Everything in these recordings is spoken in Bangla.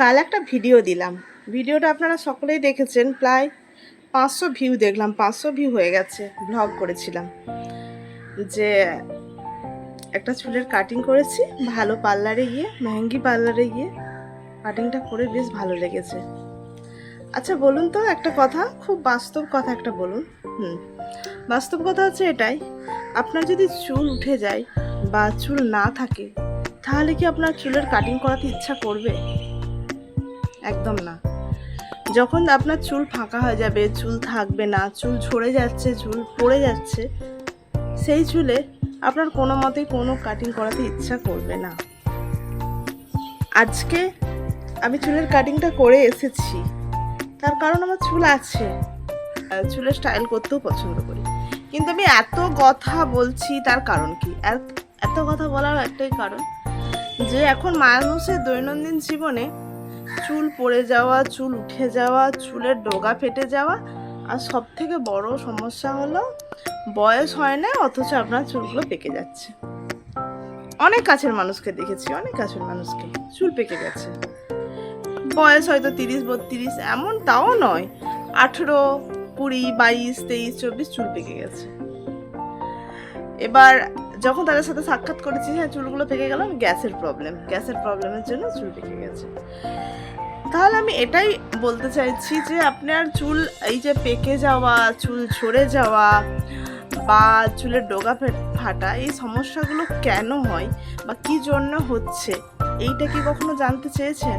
কাল একটা ভিডিও দিলাম। ভিডিওটা আপনারা সকলেই দেখেছেন, প্রায় পাঁচশো ভিউ দেখলাম, পাঁচশো ভিউ হয়ে গেছে ব্লগ করেছিলাম। যে একটা চুলের কাটিং করেছি, ভালো পার্লারে গিয়ে মেহেঙ্গি পার্লারে গিয়ে কাটিংটা করে বেশ ভালো লেগেছে। আচ্ছা বলুন তো একটা কথা, খুব বাস্তব কথা একটা বলুন। হুম, বাস্তব কথা হচ্ছে এটাই, আপনার যদি চুল উঠে যায় বা চুল না থাকে, তাহলে কি আপনার চুলের কাটিং করাতে ইচ্ছা করবে? একদম না। যখন আপনার চুল ফাঁকা হয়ে যাবে, চুল থাকবে না, চুল ঝরে যাচ্ছে, চুল পড়ে যাচ্ছে, সেই চুলে আপনার কোনো মতেই কোনো কাটিং করাতে ইচ্ছা করবে না। আজকে আমি চুলের কাটিংটা করে এসেছি। তার কারণ আমার চুল আছে। চুলের স্টাইল করতেও পছন্দ করি। কিন্তু আমি এত কথা বলছি, তার কারণ কি? এত কথা বলার একটাই কারণ যে, এখন মানুষের দৈনন্দিন জীবনে চুল পড়ে যাওয়া, চুল উঠে যাওয়া, চুলের ডোগা ফেটে যাওয়া। আর সব থেকে বড় সমস্যা হলো, বয়স হয় না, অথচ আপনার চুলগুলো পেকে যাচ্ছে। অনেক কাছের মানুষকে দেখেছি, অনেক কাছের মানুষকে চুল পেকে গেছে। বয়স হয়তো তিরিশ, বত্রিশ, এমন তাও নয়, আঠেরো, কুড়ি, বাইশ, তেইশ, চব্বিশ চুল পেকে গেছে। এবার যখন তাদের সাথে সাক্ষাৎ করেছি হ্যাঁ চুলগুলো পেকে গেল গ্যাসের প্রবলেম গ্যাসের প্রবলেমের জন্য চুল পেকে গেছে। তাহলে আমি এটাই বলতে চাইছি যে আপনার চুল, এই যে পেকে যাওয়া, চুল ঝরে যাওয়া বা চুলের ডোগা ফাটা, এই সমস্যাগুলো কেন হয় বা কি জন্য হচ্ছে, এইটা কি কখনো জানতে চেয়েছেন?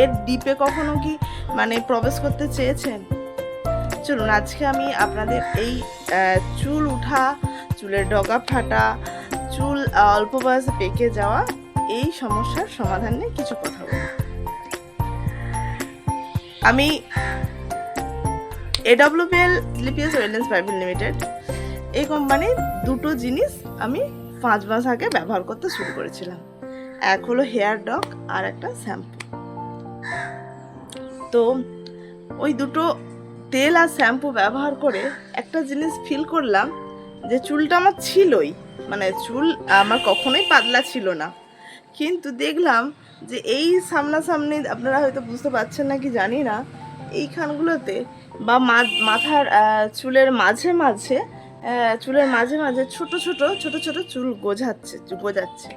এর ডিপে কখনো কি মানে প্রবেশ করতে চেয়েছেন? চলুন, আজকে আমি আপনাদের এই চুল উঠা, চুলের ডগা ফাটা, চুল অল্প বয়সে পেকে যাওয়া এই সমস্যার সমাধান নিয়ে কিছু কথা বলব। আমি এডব্লিউপিএল লিপিএস ওয়েলনেস প্রাইভেট লিমিটেড এই কোম্পানির দুটো জিনিস আমি পাঁচ মাস আগে ব্যবহার করতে শুরু করেছিলাম। এক হলো হেয়ার ডক আর একটা শ্যাম্পু তো ওই দুটো তেল আর শ্যাম্পু ব্যবহার করে একটা জিনিস ফিল করলাম যে চুলটা আমার ছিলই। মানে চুল আমার কখনোই পাতলা ছিল না। কিন্তু দেখলাম যে এই সামনাসামনি আপনারা হয়তো বুঝতে পারছেন না কি জানি না, এইখানগুলোতে বা মাথার চুলের মাঝে মাঝে চুলের মাঝে মাঝে ছোট ছোট ছোট ছোট চুল গোঝাচ্ছে, গোজাচ্ছে।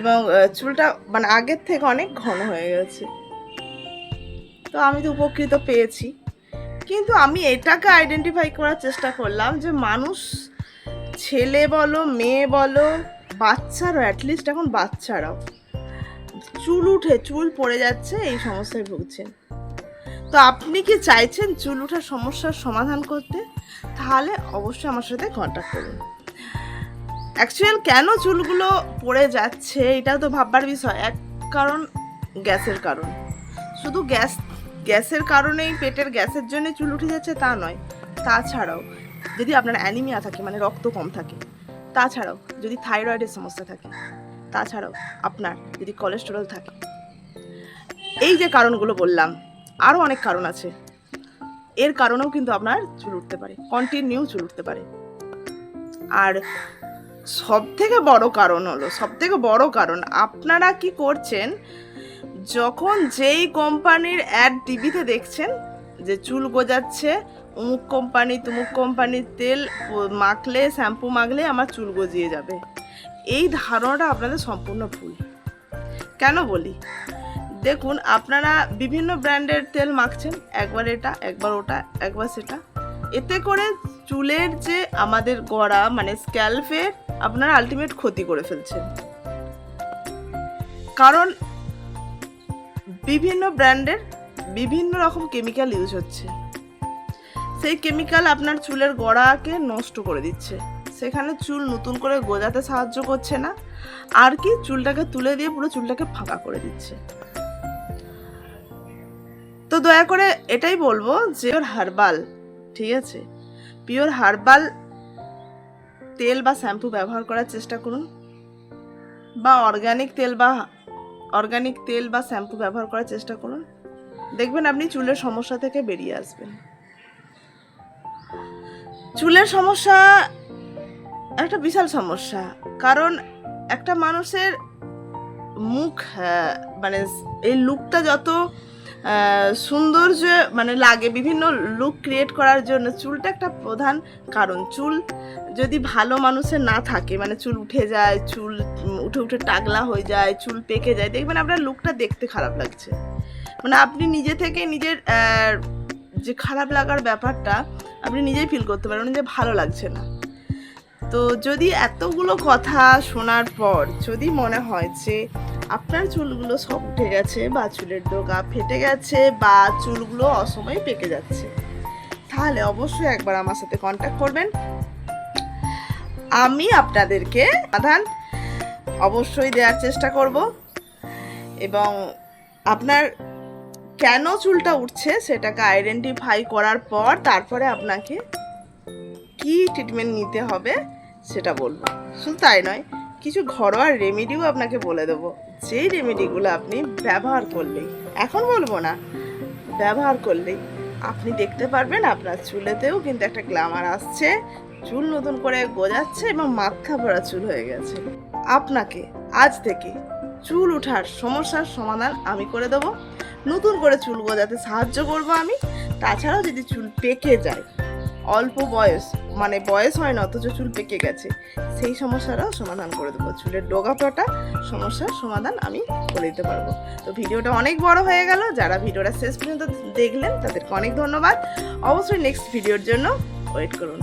এবং চুলটা মানে আগের থেকে অনেক ঘন হয়ে গেছে। তো আমি তো উপকৃত পেয়েছি। কিন্তু আমি এটাকে আইডেন্টিফাই করার চেষ্টা করলাম যে মানুষ ছেলে বলো, মেয়ে বলো, বাচ্চারাও অ্যাটলিস্ট এখন বাচ্চারাও। চুল উঠে চুল পড়ে যাচ্ছে, এই সমস্যায় ভুগছেন। তো আপনি কি চাইছেন চুল ওঠার সমস্যার সমাধান করতে? তাহলে অবশ্যই আমার সাথে কন্ট্যাক্ট করুন। অ্যাকচুয়াল কেন চুলগুলো পড়ে যাচ্ছে, এটাও তো ভাববার বিষয়। এক কারণ, গ্যাসের কারণ। শুধু গ্যাস গ্যাসের কারণেই পেটের গ্যাসের জন্য চুল উঠে যাচ্ছে তা নয়। তাছাড়াও, যদি আপনার অ্যানিমিয়া থাকে মানে রক্ত কম থাকে, তাছাড়াও যদি থাইরয়েডের সমস্যা থাকে, তাছাড়াও আপনার যদি কোলেস্টেরল থাকে। এই যে কারণগুলো বললাম আরও অনেক কারণ আছে। এর কারণেও কিন্তু আপনার চুল উঠতে পারে কন্টিনিউ চুল উঠতে পারে। আর সব থেকে বড় কারণ হলো সব থেকে বড় কারণ, আপনারা কি করছেন যখন যেই কোম্পানির অ্যাড টিভিতে দেখছেন যে চুল গজাচ্ছে, অমুক কোম্পানি তুমুক কোম্পানির তেল মাখলে, শ্যাম্পু মাখলে আমার চুল গজিয়ে যাবে। এই ধারণাটা আপনাদের সম্পূর্ণ ভুল। কেন বলি? দেখুন, আপনারা বিভিন্ন ব্র্যান্ডের তেল মাখছেন, একবার এটা, একবার ওটা, একবার সেটা। এতে করে চুলের যে আমাদের গড়া মানে স্ক্যাল্পের আপনারা আলটিমেট ক্ষতি করে ফেলছেন। কারণ বিভিন্ন ব্র্যান্ডের বিভিন্ন রকম কেমিক্যাল ইউজ হচ্ছে। সেই কেমিক্যাল আপনার চুলের গোড়াকে নষ্ট করে দিচ্ছে। সেখানে চুল নতুন করে গোজাতে সাহায্য করছে না, আর কি চুলটাকে তুলে দিয়ে পুরো চুলটাকে ফাঁকা করে দিচ্ছে। তো দয়া করে এটাই বলব যে ওর হার্বাল ঠিক আছে? পিওর হার্বাল তেল বা শ্যাম্পু ব্যবহার করার চেষ্টা করুন, বা অর্গ্যানিক তেল বা অর্গানিক তেল বা শ্যাম্পু ব্যবহার করার চেষ্টা করুন। দেখবেন আপনি চুলের সমস্যা থেকে বেরিয়ে আসবেন। চুলের সমস্যা একটা বিশাল সমস্যা। কারণ একটা মানুষের মুখ মানে এই লুকটা যত সৌন্দর্য মানে লাগে বিভিন্ন লুক ক্রিয়েট করার জন্য চুলটা একটা প্রধান কারণ। চুল যদি ভালো মানুষের না থাকে মানে চুল উঠে যায়, চুল উঠে উঠে টাগলা হয়ে যায়, চুল পেকে যায়, দেখবেন আপনার লুকটা দেখতে খারাপ লাগছে। মানে আপনি নিজে থেকে নিজের যে খারাপ লাগার ব্যাপারটা আপনি নিজেই ফিল করতে পারবেন যে ভালো লাগছে না। তো যদি এতগুলো কথা শোনার পর যদি মনে হয় যে আপনার চুলগুলো সব উঠে গেছে, বা চুলের ডোকা ফেটে গেছে, বা চুলগুলো অসময়ে পেকে যাচ্ছে। তাহলে অবশ্যই একবার আমার সাথে কন্ট্যাক্ট করবেন। আমি আপনাদেরকে সমাধান অবশ্যই দেওয়ার চেষ্টা করব। এবং আপনার কেন চুলটা উঠছে সেটাকে আইডেন্টিফাই করার পর তারপরে আপনাকে কি ট্রিটমেন্ট নিতে হবে সেটা বলব। শুধু তাই নয়, কিছু ঘরোয়া রেমেডিও আপনাকে বলে দেবো। যেই রেমেডিগুলো আপনি ব্যবহার করলেই, এখন বলব না, ব্যবহার করলেই, আপনি দেখতে পারবেন আপনার চুলেতেও কিন্তু একটা গ্ল্যামার আসছে, চুল নতুন করে গজাচ্ছে এবং মাথা ভরা চুল হয়ে গেছে। আপনাকে আজ থেকে চুল ওঠার সমস্যার সমাধান আমি করে দেবো। নতুন করে চুল গজাতে সাহায্য করব আমি। তাছাড়াও যদি চুল পেকে যায়, অল্প বয়স মানে বয়স হয় না, অথচ চুল পেকে গেছে। সেই সমস্যাটাও সমাধান করে দেবো। চুলের ডোগা পটা সমস্যার সমাধান আমি করে দিতে পারব। তো ভিডিওটা অনেক বড় হয়ে গেল। যারা ভিডিওটা শেষ পর্যন্ত দেখলেন, তাদেরকে অনেক ধন্যবাদ। অবশ্যই নেক্সট ভিডিওর জন্য ওয়েট করুন।